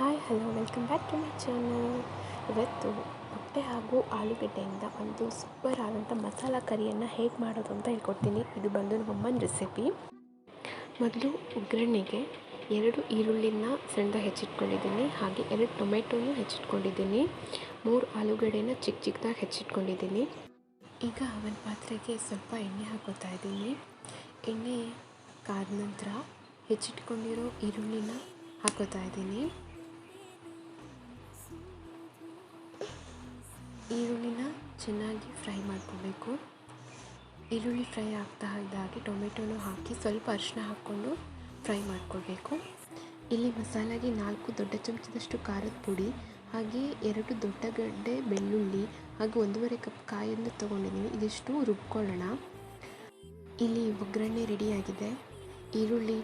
Hi hello welcome back to my channel ಇವತ್ತು ಮೊಟ್ಟೆ ಹಾಗೂ ಆಲೂಗಡ್ಡೆಯಿಂದ ಒಂದು ಸೂಪರ್ ಆದಂಥ ಮಸಾಲ ಕರಿಯನ್ನು ಹೇಗೆ ಮಾಡೋದು ಅಂತ ಹೇಳ್ಕೊಡ್ತೀನಿ. ಇದು ಬಂದು ನಮ್ಮಮ್ಮನ ರೆಸಿಪಿ ಮೊದಲು ಒಗ್ಗರಣೆಗೆ ಎರಡು ಈರುಳ್ಳಿನ ಸಣ್ಣದಾಗಿ ಹೆಚ್ಚಿಟ್ಕೊಂಡಿದ್ದೀನಿ. ಹಾಗೆ ಎರಡು ಟೊಮೆಟೊನೂ ಹೆಚ್ಚಿಟ್ಕೊಂಡಿದ್ದೀನಿ. ಮೂರು ಆಲೂಗಡ್ಡೆನ ಚಿಕ್ಕ ಚಿಕ್ಕದಾಗಿ ಹೆಚ್ಚಿಟ್ಕೊಂಡಿದ್ದೀನಿ. ಈಗ ಒಂದು ಪಾತ್ರೆಗೆ ಸ್ವಲ್ಪ ಎಣ್ಣೆ ಹಾಕೋತಾ ಇದ್ದೀನಿ. ಎಣ್ಣೆ ಕಾದ ನಂತರ ಹೆಚ್ಚಿಟ್ಕೊಂಡಿರೋ ಈರುಳ್ಳಿನ ಹಾಕೋತಾ ಇದ್ದೀನಿ. ಈರುಳ್ಳಿನ ಚೆನ್ನಾಗಿ ಫ್ರೈ ಮಾಡ್ಕೋಬೇಕು. ಈರುಳ್ಳಿ ಫ್ರೈ ಆಗ್ತಾ ಇದ್ದಾಗೆ ಟೊಮೆಟೊನು ಹಾಕಿ ಸ್ವಲ್ಪ ಅರಿಶಿನ ಹಾಕ್ಕೊಂಡು ಫ್ರೈ ಮಾಡ್ಕೊಳ್ಬೇಕು. ಇಲ್ಲಿ ಮಸಾಲೆಗೆ ನಾಲ್ಕು ದೊಡ್ಡ ಚಮಚದಷ್ಟು ಖಾರದ ಪುಡಿ, ಹಾಗೆ ಎರಡು ದೊಡ್ಡ ಗಡ್ಡೆ ಬೆಳ್ಳುಳ್ಳಿ, ಹಾಗೂ ಒಂದೂವರೆ ಕಪ್ ಕಾಯನ್ನು ತೊಗೊಂಡಿದ್ದೀನಿ. ಇದಿಷ್ಟು ರುಬ್ಕೊಳ್ಳೋಣ. ಇಲ್ಲಿ ಒಗ್ಗರಣೆ ರೆಡಿಯಾಗಿದೆ. ಈರುಳ್ಳಿ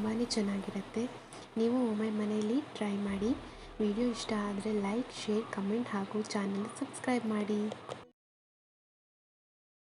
ತುಂಬಾ ಚೆನ್ನಾಗಿರುತ್ತೆ. ನೀವು ಒಮ್ಮೆ ಮನೆಯಲ್ಲಿ ಟ್ರೈ ಮಾಡಿ. ವಿಡಿಯೋ ಇಷ್ಟ ಆದರೆ ಲೈಕ್, ಶೇರ್, ಕಮೆಂಟ್ ಹಾಗೂ ಚಾನಲ್ ಸಬ್ಸ್ಕ್ರೈಬ್ ಮಾಡಿ.